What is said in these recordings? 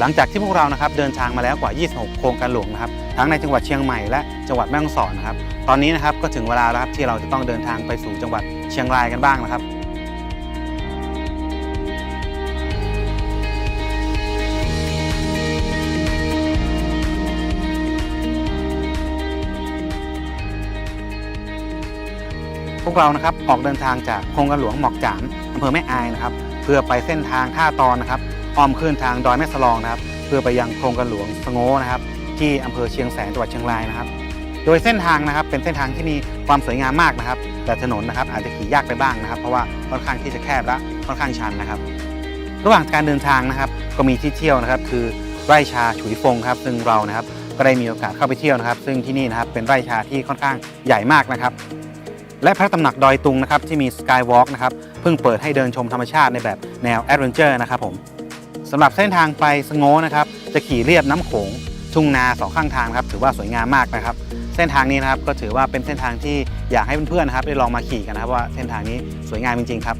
หลังจากที่พวกเรานะครับเดินทางมาแล้วกว่า 26 โครงการหลวงนะครับทั้งในจังหวัดเชียงใหม่และจังหวัดแม่ฮ่องสอนนะครับตอนนี้นะครับก็ถึงเวลาแล้วครับที่เราจะต้องเดินทางไปสู่จังหวัดเชียงรายกันบ้างนะครับพวกเรานะครับออกเดินทางจากโครงการหลวงหมอกจานอำเภอแม่อายนะครับ เพื่อไปเส้นทางท่าตอนนะครับ อ้อมขึ้นทางดอยแม่สลองนะครับ เพื่อไปยังโครงการหลวงสะโงนะครับ ที่อำเภอเชียงแสนจังหวัดเชียงรายนะครับ โดยเส้นทางนะครับเป็นเส้นทางที่มีความสวยงามมากนะครับ แต่ถนนนะครับอาจจะขี่ยากไปบ้างนะครับ เพราะว่าค่อนข้างที่จะแคบและค่อนข้างชันนะครับ ระหว่างการเดินทางนะครับ ก็มีที่เที่ยวนะครับ คือไร่ชาฉุยฟงครับซึ่งเรานะครับก็ได้มีโอกาสเข้าไปเที่ยวนะครับ ซึ่งที่นี่นะครับเป็นไร่ชาที่ค่อนข้างใหญ่มากนะครับ และพระตำหนักดอยตุงนะครับที่มีสกายวอล์กนะครับเพิ่งเปิดให้เดินชมธรรมชาติในแบบแนวแอดเวนเจอร์นะครับผม สำหรับเส้นทางไปสโงนะครับ จะขี่เรียบน้ำโขงทุ่งนาสองข้างทางครับถือว่าสวยงามมากนะครับ เส้นทางนี้นะครับก็ถือว่าเป็นเส้นทางที่อยากให้เพื่อนๆนะครับ ได้ลองมาขี่กันนะครับว่าเส้นทางนี้สวยงามจริงๆครับ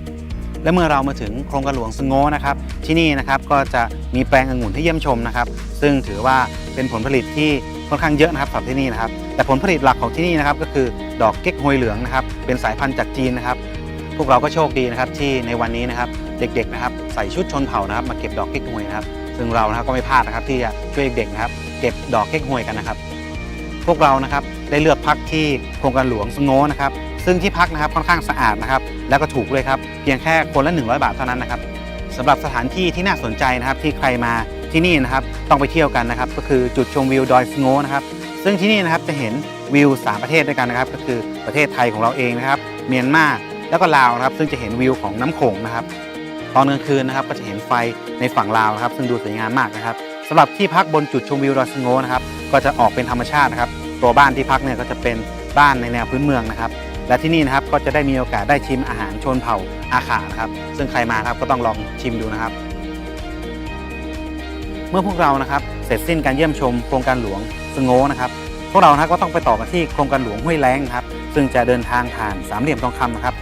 และเมื่อเรามาถึงโครงการหลวงสโงนะครับ ที่นี่นะครับก็จะมีแปลงองุ่นให้เยี่ยมชมนะครับ ซึ่งถือว่าเป็นผลผลิตที่ค่อนข้างเยอะนะครับสำหรับที่นี่นะครับ แต่ผลผลิตหลักของที่นี่นะครับก็คือดอกเก๊กฮวยเหลืองนะครับเป็นสายพันธุ์จากจีนนะครับ พวกเราก็โชคดีนะครับที่ในวันนี้นะครับ เด็กๆนะครับใส่ชุดชนเผ่านะครับมาเก็บดอกเก๊กฮวยนะครับ ซึ่งเรานะครับก็ไม่พลาดนะครับที่จะช่วยเด็กๆนะครับ เก็บดอกเก๊กฮวยกันนะครับ พวกเรานะครับได้เลือกพักที่โครงการหลวงสงโงนะครับ ซึ่งที่พักนะครับค่อนข้างสะอาดนะครับ แล้วก็ถูกด้วยครับเพียงแค่คนละ 100 บาทเท่านั้นนะครับสำหรับสถานที่ที่น่าสนใจนะครับที่ใครมาที่นี่นะครับต้องไปเที่ยวกันนะครับ ก็คือจุดชมวิวดอยสงโงนะครับซึ่งที่นี่นะครับจะเห็นวิว 3 ประเทศด้วยกันนะครับ ก็คือประเทศไทยของเราเองนะครับ เมียนมาแล้วก็ลาวนะครับ ซึ่งจะเห็นวิวของน้ำโขงนะครับ ตอนกลางคืนนะครับก็จะเห็นไฟในฝั่งลาวนะครับ ซึ่งดูสวยงามมากนะครับสำหรับที่พักบนจุดชมวิวดอยสโงนะครับก็จะออกเป็นธรรมชาตินะครับ ตัวบ้านที่พักเนี่ยก็จะเป็นบ้านในแนวพื้นเมืองนะครับ และที่นี่นะครับก็จะได้มีโอกาสได้ชิมอาหารชนเผ่าอาขานะครับ ซึ่งใครมาครับก็ต้องลองชิมดูนะครับ เมื่อพวกเรานะครับเสร็จสิ้นการเยี่ยมชมโครงการหลวงสโงนะครับพวกเรานะครับก็ต้องไปต่อกันที่โครงการหลวงห้วยแล้งครับ ซึ่งจะเดินทางผ่านสามเหลี่ยมทองคำนะครับ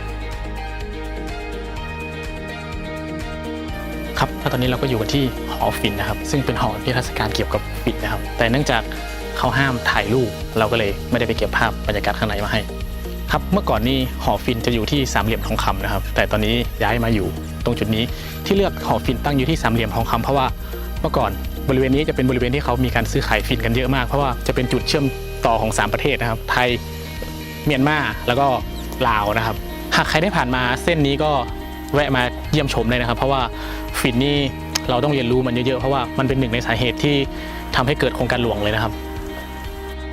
ครับแล้วตอนนี้เราก็อยู่กันที่หอฝิ่นนะครับ ซึ่งเป็นหอนิทรรศการเกี่ยวกับฝิ่นนะครับ แต่เนื่องจากเขาห้ามถ่ายรูปเราก็เลยไม่ได้ไปเก็บภาพบรรยากาศข้างในมาให้ ครับเมื่อก่อนนี้หอฝิ่นจะอยู่ที่สามเหลี่ยมทองคำนะครับ แต่ตอนนี้ย้ายมาอยู่ตรงจุดนี้ที่เลือกหอฝิ่นตั้งอยู่ที่สามเหลี่ยมทองคำเพราะว่าเมื่อก่อนบริเวณนี้จะเป็นบริเวณที่เขามีการซื้อขายฝิ่นกันเยอะมากเพราะว่าจะเป็นจุดเชื่อมต่อของสามประเทศนะครับ ไทยเมียนมาแล้วก็ลาวนะครับ หากใครได้ผ่านมาเส้นนี้ก็ แวะมาเยี่ยมชมเลยนะครับ เพราะว่าฝิ่นนี่เราต้องเรียนรู้มันเยอะๆ เพราะว่ามันเป็นหนึ่งในสาเหตุที่ทำให้เกิดโครงการหลวงเลยนะครับ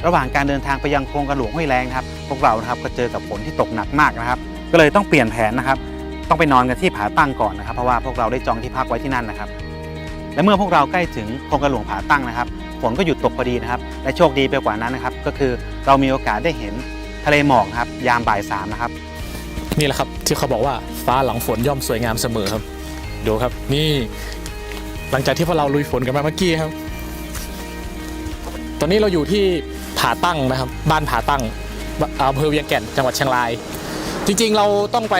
ระหว่างการเดินทางไปยังโครงการหลวงห้วยแรงนะครับ พวกเรานะครับก็เจอกับฝนที่ตกหนักมากนะครับ ก็เลยต้องเปลี่ยนแผนนะครับ ต้องไปนอนกันที่ผาตั้งก่อนนะครับ เพราะว่าพวกเราได้จองที่พักไว้ที่นั่นนะครับ และเมื่อพวกเราใกล้ถึงโครงการหลวงผาตั้งนะครับ ฝนก็หยุดตกพอดีนะครับ และโชคดีไปกว่านั้นนะครับ ก็คือเรามีโอกาสได้เห็นทะเลหมอกนะครับ ยามบ่ายสามนะครับ นี่แหละครับที่เขาบอกว่าฟ้าหลังฝนย่อมสวยงามเสมอครับ ดูครับนี่หลังจากที่พวกเราลุยฝนกันมาเมื่อกี้ครับ ตอนนี้เราอยู่ที่ผาตั้งนะครับ บ้านผาตั้งอำเภอเวียงแก่นจังหวัดเชียงราย จริงๆเราต้องไป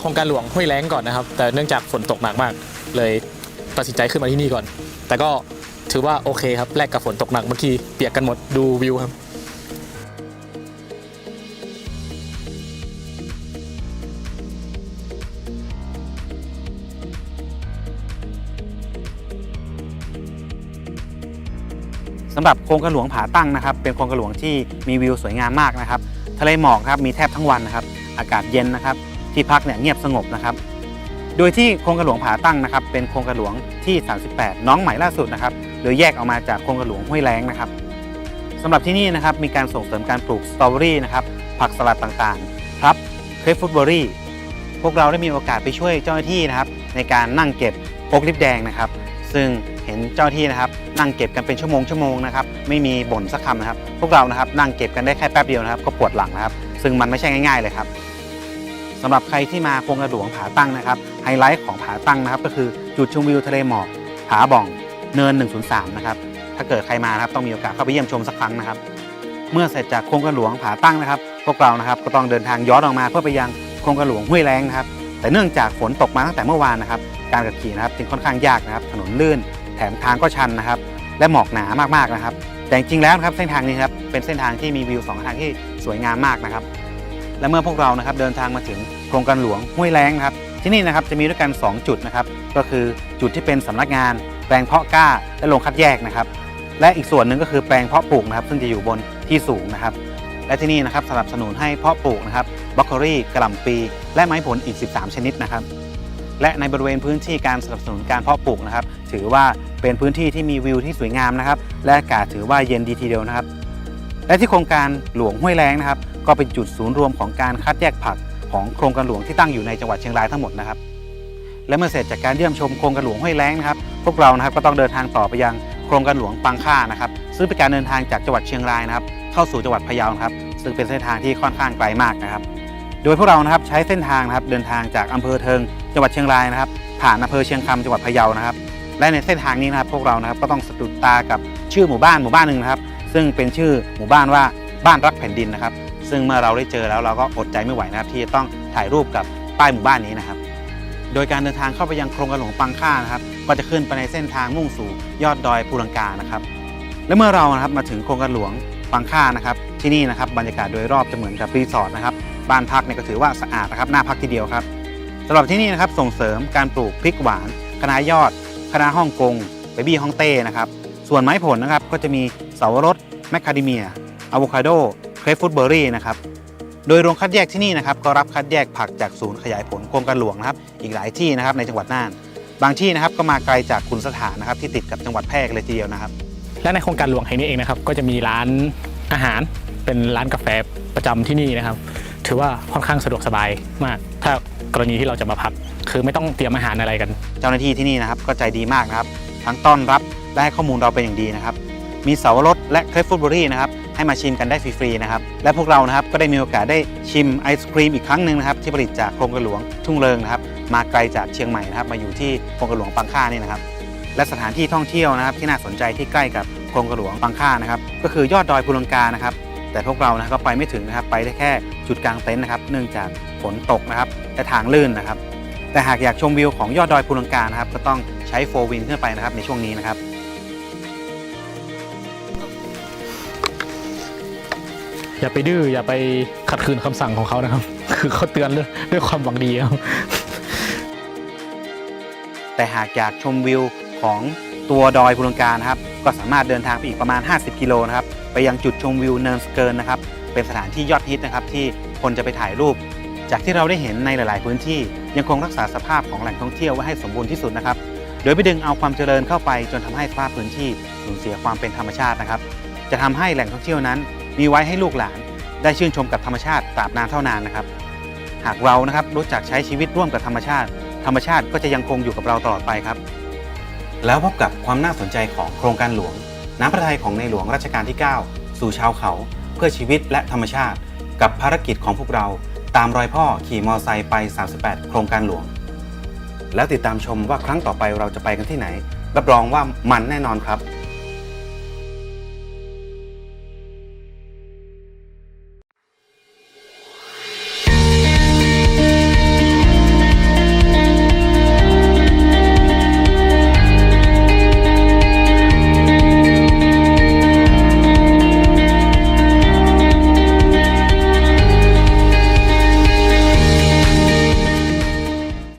โครงการหลวงห้วยแล้งก่อนนะครับ แต่เนื่องจากฝนตกหนักมาก เลยตัดสินใจขึ้นมาที่นี่ก่อน แต่ก็ถือว่าโอเคครับแลกกับฝนตกหนักเมื่อกี้เปียกกันหมดดูวิวครับ สำหรับโครงกระหลวงผาตั้งนะครับ เป็นโครงกระหลวงที่มีวิวสวยงามมากนะครับ ทะเลหมอกครับมีแทบทั้งวันนะครับ อากาศเย็นนะครับ ที่พักเนี่ยเงียบสงบนะครับ โดยที่โครงกระหลวงผาตั้งนะครับ เป็นโครงกระหลวงที่ 38 น้องใหม่ล่าสุดนะครับโดยแยกออกมาจากโครงกระหลวงห้วยแล้งนะครับสำหรับที่นี่นะครับมีการส่งเสริมการปลูกสตรอเบอรี่นะครับผักสลัดต่างๆครับเครปฟูดเบอรี่พวกเราได้มีโอกาสไปช่วยเจ้าหน้าที่นะครับ ในการนั่งเก็บโอ๊กลิปแดงนะครับ ซึ่ง ห็นเจ้าที่นะครับนั่งเก็บกันเป็นชั่วโมงชั่วโมงนะครับไม่มีบ่นสักคำนะครับ พวกเรานะครับนั่งเก็บกันได้แค่แป๊บเดียวนะครับ ก็ปวดหลังนะครับ ซึ่งมันไม่ใช่ง่าย ๆเลยครับสำหรับใครที่มาโครงกระหลวงผาตั้งนะครับไฮไลท์ของผาตั้งนะครับ ก็คือจุดชมวิวทะเลหมอกผาบ่องเนิน 103 นะครับถ้าเกิดใครมานะครับต้องมีโอกาสเข้าไปเยี่ยมชมสักครั้งนะครับ เมื่อเสร็จจากโครงกระหลวงผาตั้งนะครับ พวกเรานะครับก็ต้องเดินทางย้อนออกมาเพื่อไปยังโครงกระหลวงห้วยแรงนะครับแต่เนื่องจากฝนตกมาตั้งแต่เมื่อวานนะครับ การขับขี่นะครับจึงค่อนข้างยากนะครับ ถนนลื่น ถถมทางก็ชันนะครับ และหมอกหนามากๆนะครับ แต่จริงๆแล้วนะครับเส้นทางนี้ครับเป็นเส้นทางที่มีวิวสองทางที่สวยงามมากนะครับ และเมื่อพวกเรานะครับเดินทางมาถึงโครงการหลวงห้วยแรงครับ ที่นี่นะครับจะมีด้วยกัน 2 จุดนะครับ ก็คือจุดที่เป็นสำนักงานแปลงเพาะกล้าและโรงคัดแยกนะครับ และอีกส่วนหนึ่งก็คือแปลงเพาะปลูกนะครับ ซึ่งจะอยู่บนที่สูงนะครับ และที่นี่นะครับสนับสนุนให้เพาะปลูกนะครับบล็อกโครี่กระหล่ำปี และไม้ผลอีก 13 ชนิดนะครับ และในบริเวณพื้นที่การสนับสนุนการเพาะปลูกนะครับ ถือว่าเป็นพื้นที่ที่มีวิวที่สวยงามนะครับ และอากาศถือว่าเย็นดีทีเดียวนะครับ และที่โครงการหลวงห้วยแรงนะครับ ก็เป็นจุดศูนย์รวมของการคัดแยกผักของโครงการหลวงที่ตั้งอยู่ในจังหวัดเชียงรายทั้งหมดนะครับ และเมื่อเสร็จจากการเยี่ยมชมโครงการหลวงห้วยแรงนะครับ พวกเรานะครับก็ต้องเดินทางต่อไปยังโครงการหลวงปังค่านะครับซึ่งเป็นการเดินทางจากจังหวัดเชียงรายนะครับ เข้าสู่จังหวัดพะเยานะครับ ซึ่งเป็นเส้นทางที่ค่อนข้างไกลมากนะครับ โดยพวกเรานะครับใช้เส้นทางนะครับเดินทางจากอำเภอเทิง จังหวัดเชียงรายนะครับ ผ่านอำเภอเชียงคำจังหวัดพะเยานะครับ และในเส้นทางนี้นะครับพวกเรานะครับก็ต้องสะดุดตากับชื่อหมู่บ้านหมู่บ้านหนึ่งนะครับ ซึ่งเป็นชื่อหมู่บ้านว่าบ้านรักแผ่นดินนะครับ ซึ่งเมื่อเราได้เจอแล้วเราก็อดใจไม่ไหวนะครับ ที่จะต้องถ่ายรูปกับป้ายหมู่บ้านนี้นะครับ โดยการเดินทางเข้าไปยังโครงการหลงปังค่านะครับ ก็จะขึ้นไปในเส้นทางมุ่งสู่ยอดดอยภูลังกานะครับและเมื่อเรานะครับมาถึงโครงการหลวงปังค่านะครับ ที่นี่นะครับบรรยากาศโดยรอบจะเหมือนกับรีสอร์ทนะครับ บ้านพักเนี่ยก็ถือว่าสะอาดนะครับน่าพักทีเดียวครับำหรับที่นี่นะครับส่งเสริมการปลูกพริกหวานคณะยอดคณะฮ่องกงเบบี้ฮ่องเต้นะครับส่วนไม้ผลนะครับก็จะมีเสาวรสแมคคาเดเมียอะโวคาโดเครปฟูดเบอร์รี่นะครับโดยโรงคัดแยกที่นี่นะครับก็รับคัดแยกผักจากศูนย์ขยายผลโครงการหลวงนะครับอีกหลายที่นะครับในจังหวัดน่าน บางที่นะครับก็มาไกลจากคุณสถานนะครับที่ติดกับจังหวัดแพร่เลยทีเดียวนะครับ และในโครงการหลวงแห่งนี้เองนะครับก็จะมีร้านอาหารเป็นร้านกาแฟประจำที่นี่นะครับ ถือว่าค่อนข้างสะดวกสบายมาก ถ้า กรณีที่เราจะมาพัก คือไม่ต้องเตรียมอาหารอะไรกัน เจ้าหน้าที่ที่นี่นะครับก็ใจดีมากนะครับ ทั้งต้อนรับและให้ข้อมูลเราเป็นอย่างดีนะครับ มีเสาวรสและเครปฟูดเบอรี่นะครับให้มาชิมกันได้ฟรีๆนะครับ และพวกเรานะครับก็ได้มีโอกาสได้ชิมไอศครีมอีกครั้งหนึ่งนะครับที่ผลิตจากโครงการหลวงทุ่งเริงนะครับมาไกลจากเชียงใหม่นะครับมาอยู่ที่โครงการหลวงปังค่านี่นะครับ และสถานที่ท่องเที่ยวนะครับที่น่าสนใจที่ใกล้กับโครงการหลวงปังค่านะครับก็คือยอดดอยภูลังกานะครับแต่พวกเรานะก็ไปไม่ถึงนะครับไปได้แค่จุดกลางเต็นท์นะครับ เนื่องจาก ฝนตกนะครับและทางลื่นนะครับ แต่หากอยากชมวิวของยอดดอยภูลังกานะครับ ก็ต้องใช้โฟวินขึ้นไปนะครับในช่วงนี้นะครับอย่าไปดื้ออย่าไปขัดขืนคำสั่งของเขานะครับ คือเขาเตือนด้วยด้วยความหวังดีครับแต่หากอยากชมวิวของตัวดอยภูลังกานะครับ ก็สามารถเดินทางไปอีกประมาณ 50 กิโลนะครับ ไปยังจุดชมวิวเนินสเกิร์นนะครับ เป็นสถานที่ยอดฮิตนะครับที่คนจะไปถ่ายรูป จากที่เราได้เห็นในหลาย ๆ พื้นที่ยังคงรักษาสภาพของแหล่งท่องเที่ยวไว้ให้สมบูรณ์ที่สุดนะครับ โดยไม่ดึงเอาความเจริญเข้าไปจนทำให้สภาพพื้นที่สูญเสียความเป็นธรรมชาตินะครับ จะทำให้แหล่งท่องเที่ยวนั้น มีไว้ให้ลูกหลาน ได้ชื่นชมกับธรรมชาติตราบนานเท่านานนะครับ หากเรานะครับรู้จักใช้ชีวิตร่วมกับธรรมชาติ ธรรมชาติก็จะยังคงอยู่กับเราตลอดไปครับ แล้วพบกับความน่าสนใจของโครงการหลวง น้ำพระทัยของในหลวงรัชกาลที่ 9 สู่ชาวเขา เพื่อชีวิตและธรรมชาติ กับภารกิจของพวกเรา ตามรอยพ่อขี่มอไซค์ไป 38 โครงการหลวง แล้วติดตามชมว่าครั้งต่อไปเราจะไปกันที่ไหน รับรองว่ามันแน่นอนครับ